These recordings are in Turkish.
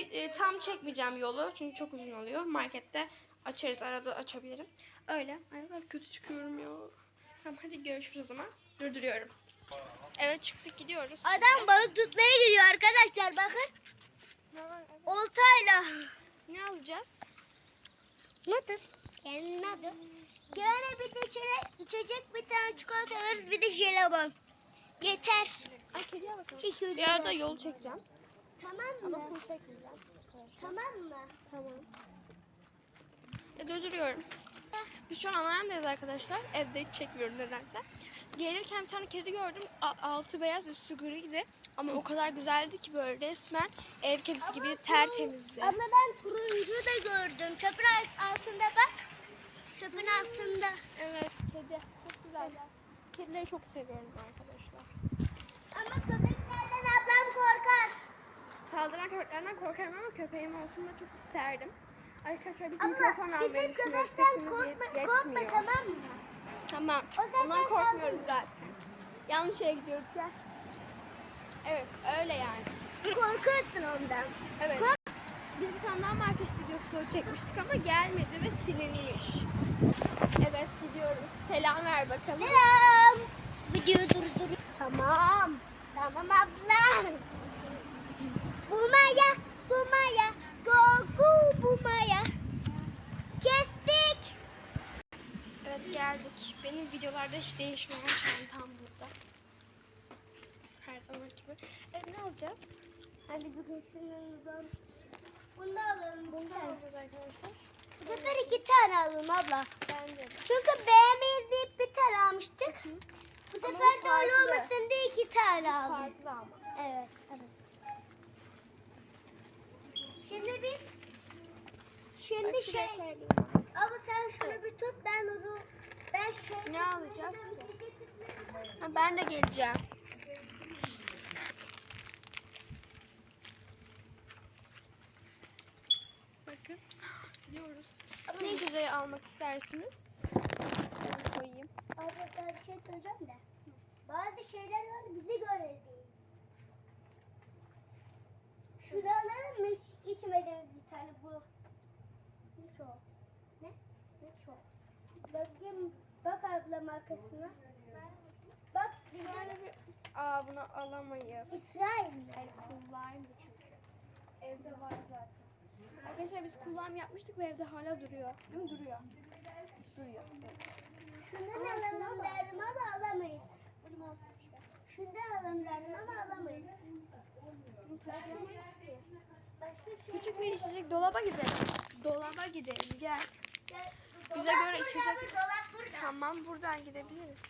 e, tam çekmeyeceğim yolu çünkü çok uzun oluyor. Markette açarız arada açabilirim. Öyle. Ay ne kadar kötü çıkıyorum ya. Tamam hadi görüşürüz o zaman. Durduruyorum. Evet çıktık gidiyoruz. Adam balık tutmaya gidiyor arkadaşlar bakın. Ne? Evet. Oltayla. Ne alacağız? Nedir? Kendine adı. Yani bir de içine, içecek bir tane çikolata alırız bir de jelibon. Yeter. Ay kediye bakalım. Bir var. yol çekeceğim. Tamam Ama mı? full çekmeyeceğim. Tamam mı? Tamam. Ya durduruyorum. Biz şu an anlayamayız arkadaşlar. Evde hiç çekmiyorum nedense. Gelirken bir tane kedi gördüm. A- altı beyaz üstü griydi. Ama o kadar güzeldi ki böyle resmen ev kedisi gibi tertemizdi. Ama ben turuncu da gördüm. Çöpün al- altında bak. Çöpün altında. Evet kedi. Çok güzeller. Kedileri çok seviyorum arkadaşlar. Ama korkar. Saldıran köpeklerden korkarım ama köpeğim olsun da çok isterdim. Arkadaşlar biz Ama mikrofon almayı düşünüyoruz. köpekten Sesimiz korkma, yet- korkma yetmiyor. tamam mı? Tamam. Ondan korkmuyoruz zaten. Yanlış yere gidiyoruz gel. Evet öyle yani. Korkuyorsun ondan. Evet. Kork- Biz bir tane daha market videosu çekmiştik ama gelmedi ve silinmiş. Evet gidiyoruz. Selam ver bakalım. Selam. Videoyu durdur. Tamam. Tamam abla. Bumaya, bumaya, go go bumaya. Kestik. Evet geldik. Benim videolarda hiç değişmeyen çantam burada. Her zaman gibi. Evet ne alacağız? Hadi bugün sınırımızdan. Bunu da alalım. Bunu da alacağız arkadaşlar? Bu sefer iki tane alalım abla. Bence de. Çünkü beğenmeyiz deyip bir tane almıştık. Bu Ama sefer de öyle olmasın diye iki tane aldım. Farklı ama. Evet, evet. Şimdi biz şimdi Bak, şey ama sen şunu bir tut ben onu ben şey Ne alacağız Ha, ben de geleceğim. Bakın. Gidiyoruz. Ne güzel almak istersiniz? Ben koyayım. Abla sana bir şey söyleyeceğim de. Bazı şeyler var bize göre değil. Şunu alalım mı? Hiç içmediğimiz bir tane bu. Ne şu? Ne? Ne şu? Bakayım. Bak abla markasına. Bak bir tane bir Aa bunu alamayız. İsrail mi? Ay kullandı çünkü. Evde var zaten. Arkadaşlar biz kullanım yapmıştık ve evde hala duruyor. Değil mi? Duruyor. Duruyor. Evet. Şundan alalım derdim ama alamayız. Şundan alalım derdim ama alamayız. Başka şey Küçük bir içecek dolaba gidelim. Dolaba gidelim gel. Gel, Bize dolap göre içecek- abi, Dolap burada. Tamam buradan gidebiliriz.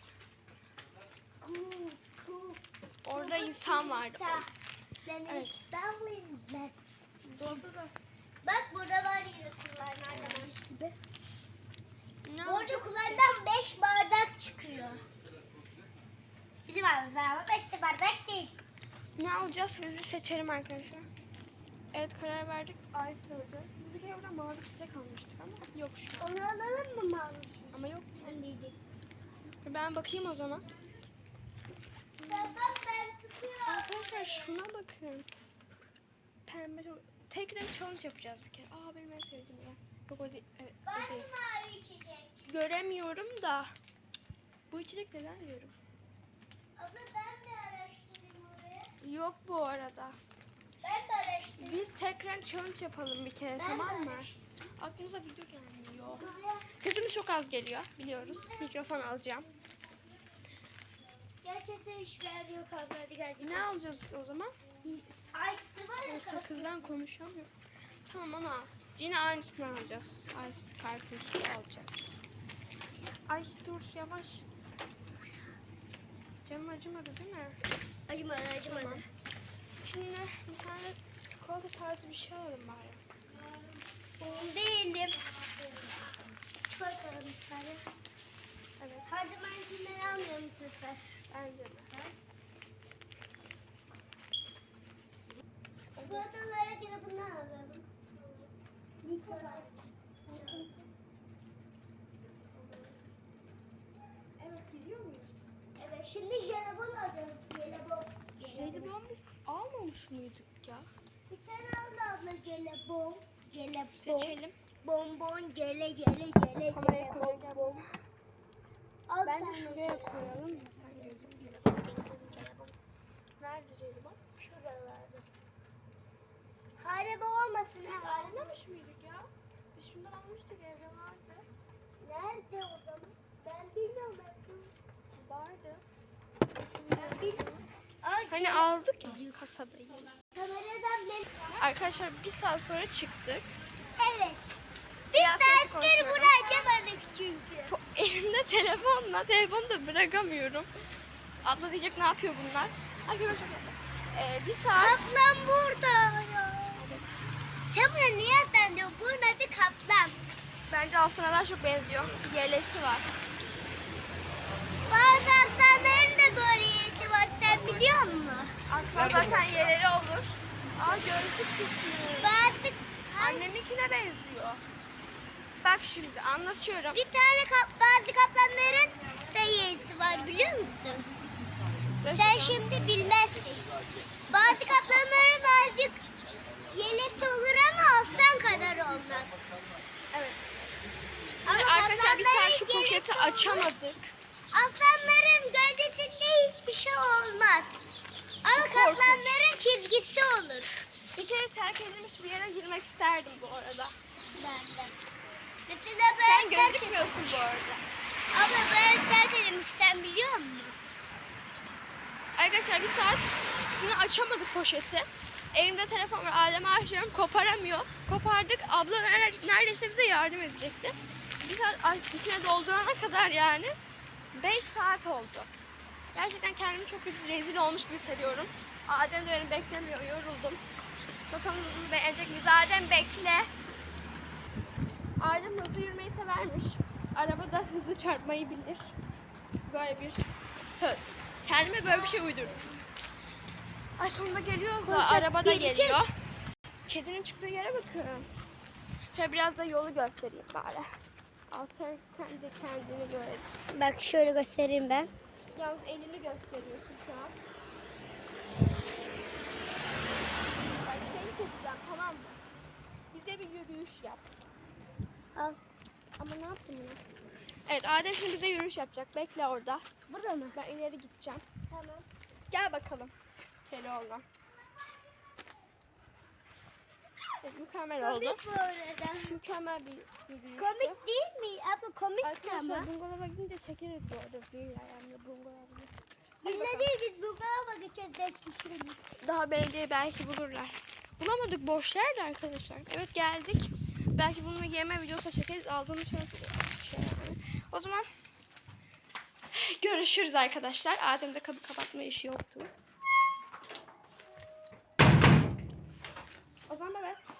Orada insan vardı. Evet. ben buyum ben. Dolaba da. Bak burada var yine gibi. Ne Orada kullardan 5 bardak çıkıyor. Bizim aramızda ama 5 bardak değil. Ne alacağız? Biz bir seçelim arkadaşlar. Evet karar verdik. Ice alacağız. Kere burada mavi çiçek almıştık ama yok şu an. Onu alalım mı mavi? Ama yok. Ben diyecek. Ben bakayım o zaman. Ben bak ben tutuyorum. Arkadaşlar şuna bakın. Pembe tek renk challenge yapacağız bir kere. Aa benim en sevdiğim renk. Yok o değil. Evet, Var o mı değil. mavi içecek? Göremiyorum da. Bu içecek neden diyorum. Abla ben mi araştırayım oraya? Yok bu arada. Ben de. Biz tek renk challenge yapalım bir kere tamam mı? Aklımıza video gelmiyor. Sesimiz çok az geliyor biliyoruz. Mikrofon alacağım. Gerçekten hiçbir yer yok abla hadi gel. Ne alacağız o zaman? Ay var ya. O sakızdan konuşamıyorum. Tamam onu al. Yine aynısını alacağız. Ice karpuz alacağız. Ay dur yavaş. Canım acımadı değil mi? Acımadı acımadı. Tamam. Şimdi bir tane çikolata tarzı bir şey alalım bari. Değilim. Çikolata alalım bir tane. Evet Her zamankinden almıyorum bu sefer. bence de. Çikolatalara göre bundan alalım. Lütfen. Evet gidiyor muyuz? Evet şimdi jelibon alacağız. Jelibon. Jelibon biz almamış mıydık ya? Bir tane aldı abla jelibon. Jelibon. Seçelim. Bonbon, jele, jele, jele, jele, bonbon. Al Bence tane şuraya koyalım mı sen. Nerede jelibon? Şuralarda. Haribo olmasın ha. Ayrılmamış mıydık ya? Biz şundan almıştık evde vardı. Nerede o zaman? Ben bilmiyorum. Ben Vardı. Ben bilmiyorum. Hani aldık ya kasadayız. Arkadaşlar bir saat sonra çıktık. Evet. Bir Biraz saattir bunu açamadık çünkü. Elimde telefonla telefonu da bırakamıyorum. Abla diyecek ne yapıyor bunlar? Ay çok. Ee, bir saat. Kaplan burada ya. Kamera niye sende yok? Bunun adı kaplan. Bence aslına daha çok benziyor. Yelesi var. Bazı aslanların da böyle yeri var. Sen biliyor musun? Aslan zaten yeleri olur. Aa gözlük çıkmış. Bazı Anneminkine benziyor. Bak şimdi anlatıyorum. bir tane kap, bazı kaplanların da yerisi var biliyor musun? Sen şimdi bilmezsin. Bazı kaplanların azıcık yelesi olur ama aslan kadar olmaz. Evet. Ama arkadaşlar biz sen şu olur. açamadık. Aslanların şey olmaz. Ama kaplanların çizgisi olur. Bir kere terk edilmiş bir yere girmek isterdim bu arada. Ben de. Mesela Sen ben terk gözükmüyorsun bu arada. Abla ben terk edilmiş sen biliyor musun? Arkadaşlar bir saat şunu açamadık poşeti. Elimde telefon var. Adem'e açıyorum. Koparamıyor. Kopardık. Abla ner- neredeyse bize yardım edecekti. Bir saat içine doldurana kadar yani 5 saat oldu. Gerçekten kendimi çok kötü rezil olmuş gibi hissediyorum. Adem de beni beklemiyor. Yoruldum. Bakalım hızını beğenecek miyiz? Adem bekle. Adem hızlı yürümeyi severmiş. Arabada hızlı çarpmayı bilir. Böyle bir söz. Kendime böyle bir şey uydurdum. Ay sonunda geliyoruz da Poşet araba da bir, iki. geliyor. Kedinin çıktığı yere bakın. Şöyle biraz da yolu göstereyim bari. Al sen, sen de kendini görelim. Bak şöyle göstereyim ben. Yalnız elini gösteriyorsun şu an. Bak seni çekeceğim tamam mı? Bize bir yürüyüş yap. Al. Ama ne yaptın ya? Evet Adem şimdi bize yürüyüş yapacak. Bekle orada. Burada mı? Ben ileri gideceğim. Tamam. Gel bakalım. Keloğlan. Evet, mükemmel oldu. Komik bu arada. Mükemmel bir yürüyüştü. Komik değil mi? Abla komik ama. Arkadaşlar bungalova gidince çekeriz bu arada. Villa yani bungalovunu. Bizde değil biz bu galaba geçeceğiz beş kişilik. Daha belediye belki bulurlar. Bulamadık boş yerde arkadaşlar. Evet geldik. Belki bunu yeme videosu da çekeriz. Aldığımız şey, şey yani. O zaman görüşürüz arkadaşlar. Adem'de kapı kapatma işi yoktu.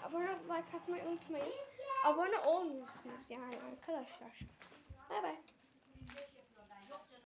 Abone olup like atmayı unutmayın. Abone olmuyorsunuz yani arkadaşlar. Bay bay.